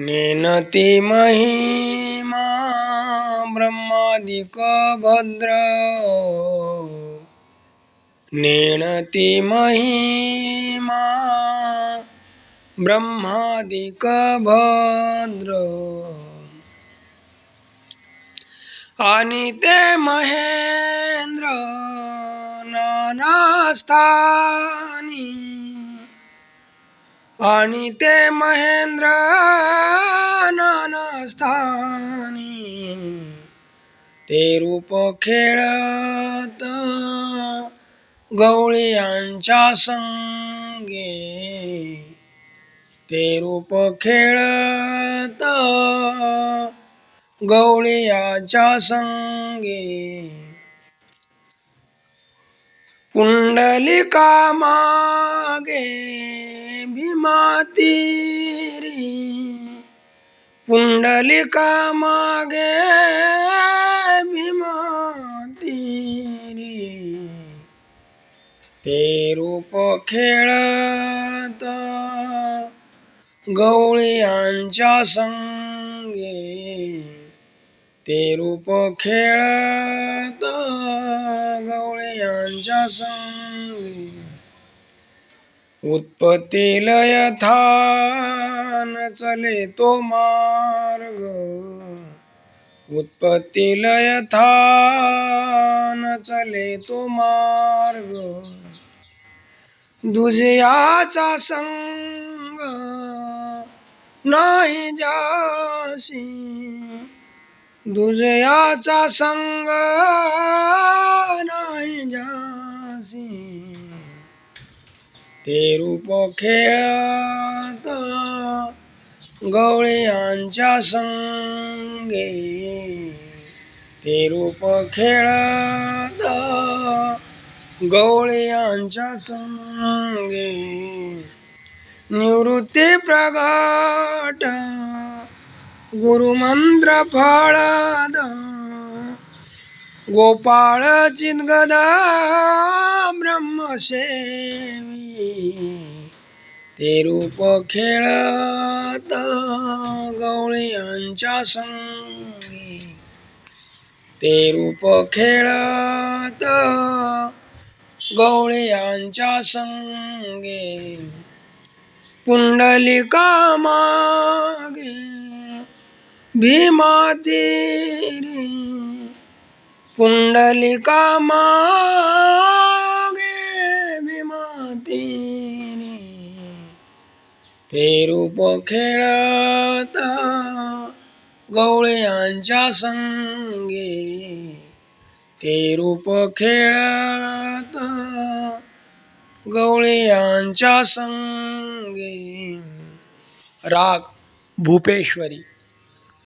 नीनतिमहिमा ब्रह्मादिकभद्र नीणतिमी महिमा ब्रह्मादिकभद्र अनिते महेन्द्र नानास्था। आणि ते महेंद्र नानास्थानी. ते रूप खेळत गवळीयांच्या संगे. ते रूप खेळत गवळीयाच्या संगे. पुंडलिका मागे भीमातीरी पुंडलिका मागे भीमातीरी ते रूप खेळत गवळीयांच्या संगे. ते रूप खेळत गवळीयांच्या संग. उत्पत्ती लयथान चले तो मार्ग. उत्पत्ती लयथान चले तो मार्ग. दुजयाचा संग नाही जासी दुजयाचा संग नाही जासी ते रूप खेळत गवळ्यांच्या संगे. ते रूप खेळत गवळ्यांच्या संगे. निवृत्ती प्रगट गुरुमंत्र फळद गोपाळ चिद्गद ब्रह्मसेव ते रूप खेळत गवळ्यांच्या संगी. ते रूप खेळत गवळ्यांच्या संगे. पुंडलिका मागे भीमातीरी पुंडलिका मागे ते रूप खेळता गवळ्यांच्या संगे. ते रूप खेळता गवळ्यांच्या संगे. राग भूपेश्वरी.